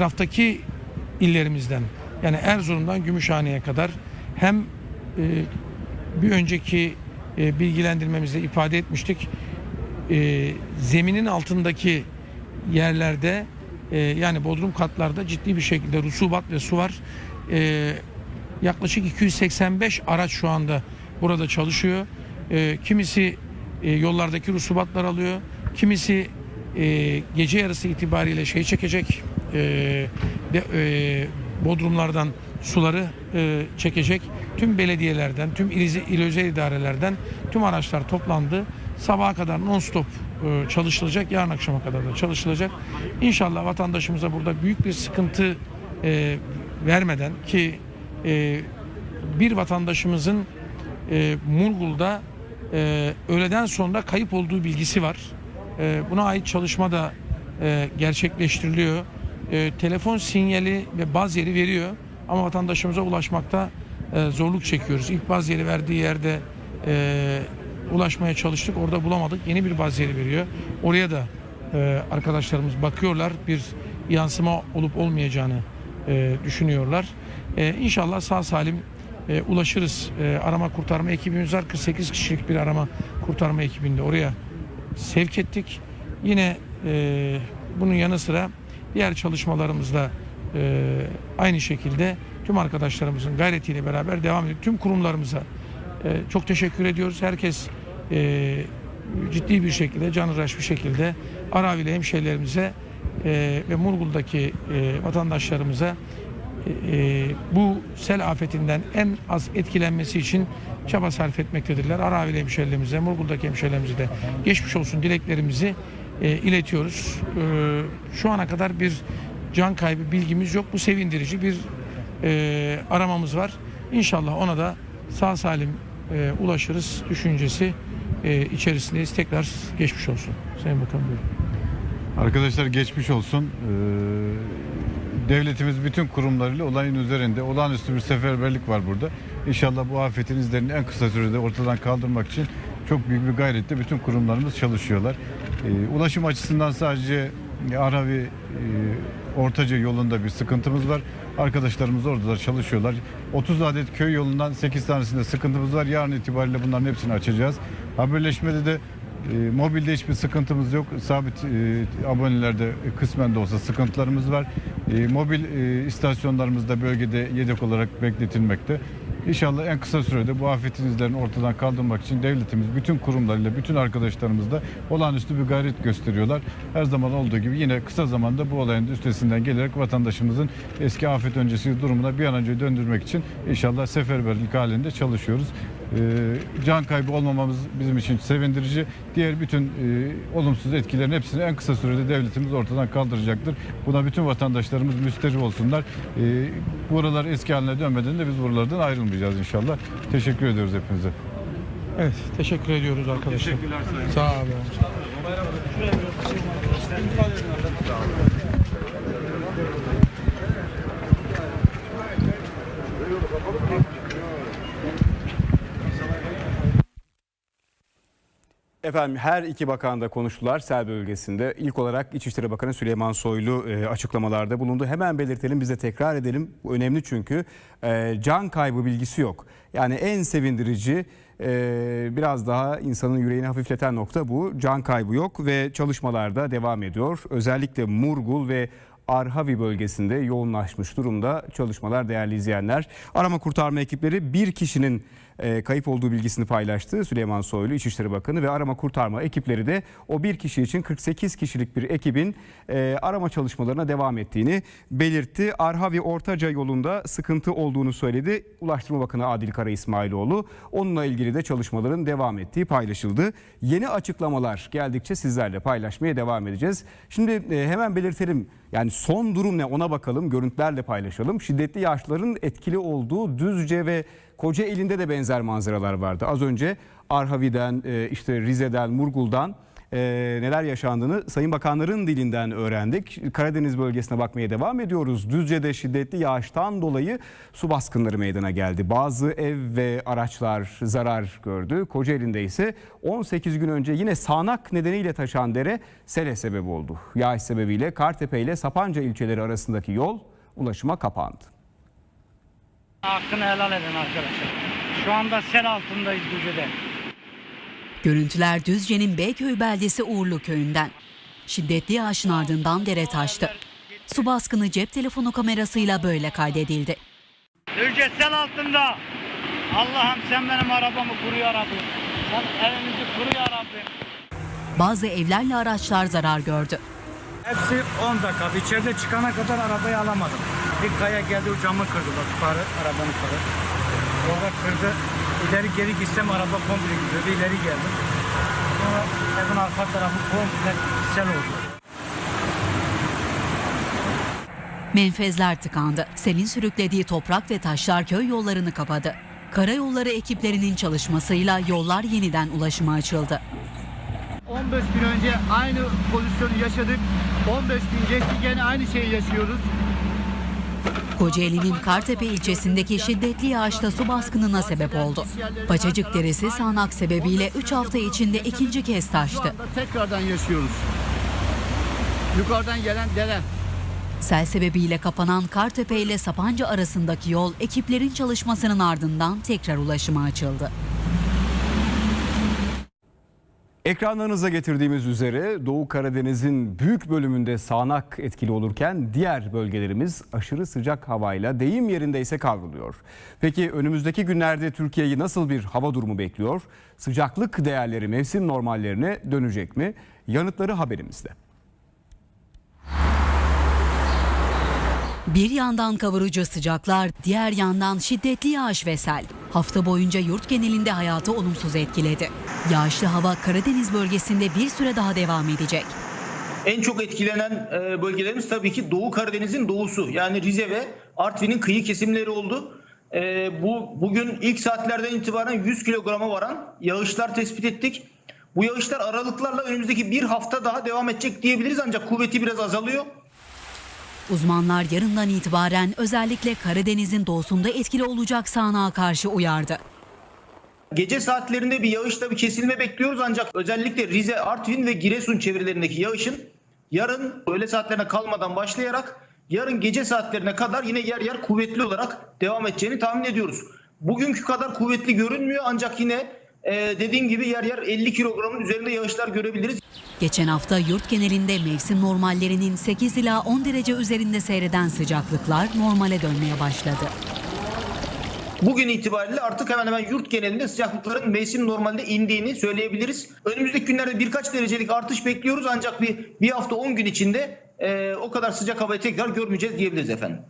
etraftaki illerimizden yani Erzurum'dan Gümüşhane'ye kadar hem e, bir önceki e, bilgilendirmemizde ifade etmiştik. E, zeminin altındaki yerlerde e, yani bodrum katlarda ciddi bir şekilde rusubat ve su var. E, yaklaşık 285 araç şu anda burada çalışıyor. E, kimisi e, yollardaki rusubatlar alıyor. Kimisi e, gece yarısı itibariyle şey çekecek. E, de, e, bodrumlardan suları e, çekecek. Tüm belediyelerden, tüm il, il özel idarelerden tüm araçlar toplandı. Sabaha kadar non-stop e, çalışılacak. Yarın akşama kadar da çalışılacak. İnşallah vatandaşımıza burada büyük bir sıkıntı e, vermeden ki e, bir vatandaşımızın e, Murgul'da e, öğleden sonra kayıp olduğu bilgisi var. E, buna ait çalışma da e, gerçekleştiriliyor. E, telefon sinyali ve baz yeri veriyor ama vatandaşımıza ulaşmakta e, zorluk çekiyoruz. İlk baz yeri verdiği yerde e, ulaşmaya çalıştık. Orada bulamadık. Yeni bir baz yeri veriyor. Oraya da e, arkadaşlarımız bakıyorlar. Bir yansıma olup olmayacağını e, düşünüyorlar. E, inşallah sağ salim e, ulaşırız. E, arama kurtarma ekibimiz var. 48 kişilik bir arama kurtarma ekibinde oraya sevk ettik. Yine e, bunun yanı sıra diğer çalışmalarımızda e, aynı şekilde tüm arkadaşlarımızın gayretiyle beraber devam ediyor. Tüm kurumlarımıza e, çok teşekkür ediyoruz. Herkes e, ciddi bir şekilde, canıraş bir şekilde Aravili hemşehrilerimize e, ve Murgul'daki e, vatandaşlarımıza e, bu sel afetinden en az etkilenmesi için çaba sarf etmektedirler. Aravili hemşehrilerimize, Murgul'daki hemşehrilerimize de geçmiş olsun dileklerimizi e, iletiyoruz. E, şu ana kadar bir can kaybı bilgimiz yok. Bu sevindirici bir e, aramamız var. İnşallah ona da sağ salim e, ulaşırız düşüncesi e, içerisindeyiz. Tekrar geçmiş olsun. Sayın Bakan buyurun. Arkadaşlar geçmiş olsun. Ee, devletimiz bütün kurumlarıyla olayın üzerinde. Olağanüstü bir seferberlik var burada. İnşallah bu afetin izlerini en kısa sürede ortadan kaldırmak için çok büyük bir gayretle bütün kurumlarımız çalışıyorlar. Ee, ulaşım açısından sadece Aravi e, Ortaca yolunda bir sıkıntımız var. Arkadaşlarımız orada da çalışıyorlar. 30 adet köy yolundan 8 tanesinde sıkıntımız var. Yarın itibariyle bunların hepsini açacağız. Haberleşmede de e, mobilde hiçbir sıkıntımız yok. Sabit e, abonelerde kısmen de olsa sıkıntılarımız var. E, mobil e, istasyonlarımız da bölgede yedek olarak bekletilmekte. İnşallah en kısa sürede bu afetin izlerini ortadan kaldırmak için devletimiz bütün kurumlarıyla, bütün arkadaşlarımız da olağanüstü bir gayret gösteriyorlar. Her zaman olduğu gibi yine kısa zamanda bu olayın üstesinden gelerek vatandaşımızın eski afet öncesi durumuna bir an önce döndürmek için inşallah seferberlik halinde çalışıyoruz. Ee, can kaybı olmamamız bizim için sevindirici. Diğer bütün e, olumsuz etkilerin hepsini en kısa sürede devletimiz ortadan kaldıracaktır. Buna bütün vatandaşlarımız müsterih olsunlar. Ee, buralar eski haline dönmeden de biz buralardan ayrılmayacağız inşallah. Teşekkür ediyoruz hepinize. Evet, teşekkür ediyoruz arkadaşlar. Sağ olun. Efendim her iki bakan da konuştular sel bölgesinde. İlk olarak İçişleri Bakanı Süleyman Soylu e, açıklamalarda bulundu. Hemen belirtelim biz de tekrar edelim. Bu önemli çünkü e, can kaybı bilgisi yok. Yani en sevindirici e, biraz daha insanın yüreğini hafifleten nokta bu. Can kaybı yok ve çalışmalar da devam ediyor. Özellikle Murgul ve Arhavi bölgesinde yoğunlaşmış durumda çalışmalar değerli izleyenler. Arama kurtarma ekipleri bir kişinin e, kayıp olduğu bilgisini paylaştı Süleyman Soylu İçişleri Bakanı ve arama kurtarma ekipleri de o bir kişi için 48 kişilik bir ekibin e, arama çalışmalarına devam ettiğini belirtti. Arhavi Ortaca yolunda sıkıntı olduğunu söyledi Ulaştırma Bakanı Adil Kara İsmailoğlu. Onunla ilgili de çalışmaların devam ettiği paylaşıldı. Yeni açıklamalar geldikçe sizlerle paylaşmaya devam edeceğiz. Şimdi e, hemen belirtelim yani son durum ne ona bakalım görüntülerle paylaşalım. Şiddetli yağışların etkili olduğu Düzce ve Kocaeli'nde de benzer manzaralar vardı. Az önce Arhavi'den, e, işte Rize'den, Murgul'dan e, neler yaşandığını Sayın Bakanların dilinden öğrendik. Karadeniz bölgesine bakmaya devam ediyoruz. Düzce'de şiddetli yağıştan dolayı su baskınları meydana geldi. Bazı ev ve araçlar zarar gördü. Kocaeli'nde ise 18 gün önce yine sağanak nedeniyle taşan dere sele sebep oldu. Yağış sebebiyle Kartepe ile Sapanca ilçeleri arasındaki yol ulaşıma kapandı. Hakkını helal edin arkadaşlar. Şu anda sel altındayız Düzce'de. Görüntüler Düzce'nin Beyköy beldesi Uğurlu köyünden. Şiddetli yağışın ardından dere taştı. Su baskını cep telefonu kamerasıyla böyle kaydedildi. Düzce sel altında. Allah'ım sen benim arabamı koru ya Rabbim. Sen evimizi koru ya Rabbim. Bazı evlerle araçlar zarar gördü. Hepsi 10 dakika. İçeride çıkana kadar arabayı alamadım. Bir kaya geldi camı kırdı bak farı, arabanın farı. Orada kırdı. İleri geri gitsem araba komple gidiyordu. İleri geldim. Sonra evin arka tarafı komple sel oldu. Menfezler tıkandı. Selin sürüklediği toprak ve taşlar köy yollarını kapadı. Karayolları ekiplerinin çalışmasıyla yollar yeniden ulaşıma açıldı. 15 gün önce aynı pozisyonu yaşadık. 15 gün geçti gene aynı şeyi yaşıyoruz. Kocaeli'nin Kartepe ilçesindeki şiddetli yağışta su baskınına sebep oldu. Paçacık Deresi sağanak sebebiyle 3 hafta içinde ikinci kez taştı. tekrardan yaşıyoruz. Yukarıdan gelen dere. Sel sebebiyle kapanan Kartepe ile Sapanca arasındaki yol ekiplerin çalışmasının ardından tekrar ulaşıma açıldı. Ekranlarınıza getirdiğimiz üzere Doğu Karadeniz'in büyük bölümünde sağanak etkili olurken diğer bölgelerimiz aşırı sıcak havayla deyim yerinde ise kavruluyor. Peki önümüzdeki günlerde Türkiye'yi nasıl bir hava durumu bekliyor? Sıcaklık değerleri mevsim normallerine dönecek mi? Yanıtları haberimizde. Bir yandan kavurucu sıcaklar, diğer yandan şiddetli yağış ve sel. Hafta boyunca yurt genelinde hayatı olumsuz etkiledi. Yağışlı hava Karadeniz bölgesinde bir süre daha devam edecek. En çok etkilenen e, bölgelerimiz tabii ki Doğu Karadeniz'in doğusu. Yani Rize ve Artvin'in kıyı kesimleri oldu. E, bu bugün ilk saatlerden itibaren 100 kilograma varan yağışlar tespit ettik. Bu yağışlar aralıklarla önümüzdeki bir hafta daha devam edecek diyebiliriz ancak kuvveti biraz azalıyor. Uzmanlar yarından itibaren özellikle Karadeniz'in doğusunda etkili olacak sağanağa karşı uyardı. Gece saatlerinde bir yağışta bir kesilme bekliyoruz ancak özellikle Rize, Artvin ve Giresun çevrelerindeki yağışın yarın öğle saatlerine kalmadan başlayarak yarın gece saatlerine kadar yine yer yer kuvvetli olarak devam edeceğini tahmin ediyoruz. Bugünkü kadar kuvvetli görünmüyor ancak yine e, dediğim gibi yer yer 50 kilogramın üzerinde yağışlar görebiliriz. Geçen hafta yurt genelinde mevsim normallerinin 8 ila 10 derece üzerinde seyreden sıcaklıklar normale dönmeye başladı. Bugün itibariyle artık hemen hemen yurt genelinde sıcaklıkların mevsim normalde indiğini söyleyebiliriz. Önümüzdeki günlerde birkaç derecelik artış bekliyoruz ancak bir, bir hafta 10 gün içinde e, o kadar sıcak havayı tekrar görmeyeceğiz diyebiliriz efendim.